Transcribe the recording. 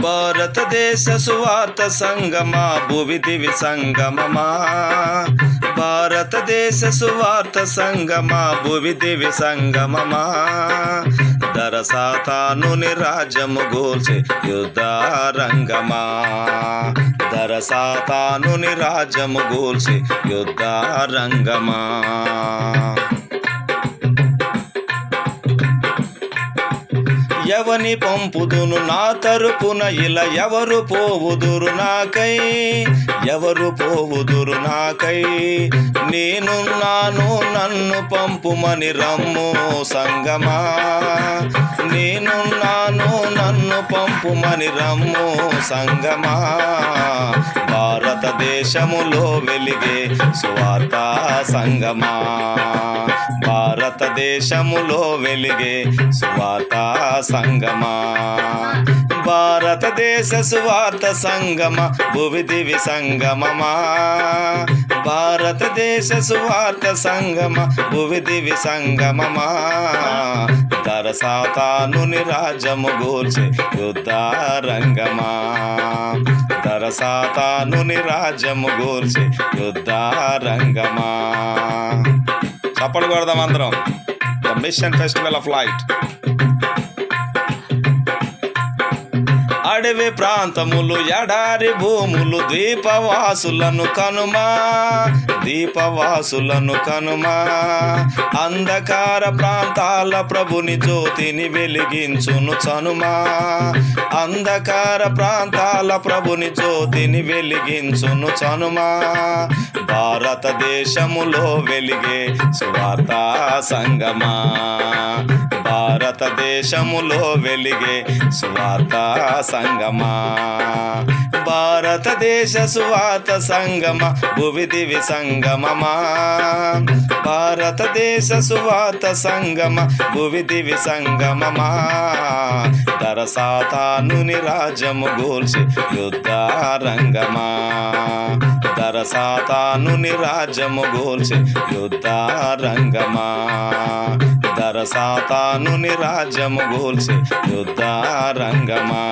భారతదేశ సువార్త సంగమా భువి దివి సంగమమా? భారతదేశ సువార్త సంగమా భువి దివి సంగమమా దరసాతానుని రాజ్యము గోల్చి యుద్ధారంగమా? దరసాతానుని రాజ్యము గోల్చి యుద్ధారంగమా? ఎవని పంపుదును నా తరపున ఇలా ఎవరు పోవుదురు నాకై? ఎవరు పోవుదురు నాకై? నేనున్నాను నన్ను పంపుమని రమ్ము సంగమా? నేనున్నాను నన్ను పంపుమని రమ్ము సంగమా? భారతదేశములో వెలిగే స్వార్థ సంగమా? భారతదేశములో వెలిగే సువార్త సంగమా. భారతదేశ సువార్త సంగమ భువి దివి సంగమమా. భారతదేశ సువార్త సంగమ భువి దివి సంగమమా. దరసాతానుని రాజము గూర్చి యుద్ధారంగమా రంగమా. రాజము గూర్చి యుద్ధారంగమా రంగమా కొడదాం అందరం. The mission festival of light అడవి ప్రాంతములు ఎడారి భూములు ద్వీపవాసులను కనుమా దీపవాసులను కనుమా. అంధకార ప్రాంతాల ప్రభుని జ్యోతిని వెలిగించును చనుమా. అంధకార ప్రాంతాల ప్రభుని జ్యోతిని వెలిగించును చనుమా. భారతదేశములో వెలిగే సువార్త సంగమా. భారతదేశములో వెలిగే స్వార్థ సంగమా. భారతదేశ సువాత సంగమ భువిదివి సంగమమా. భారతదేశ సువాత సంగమ భువిదివి సంగమమా. దరసాతానుని రాజ్యము గోల్చి యుద్ధ రంగమా దరసాతాను రాజ్యము గోల్చి యుద్ధారంగమా. రంగమా దరసాతాను రాజ్యము గోల్చి యుద్ధ రంగమా?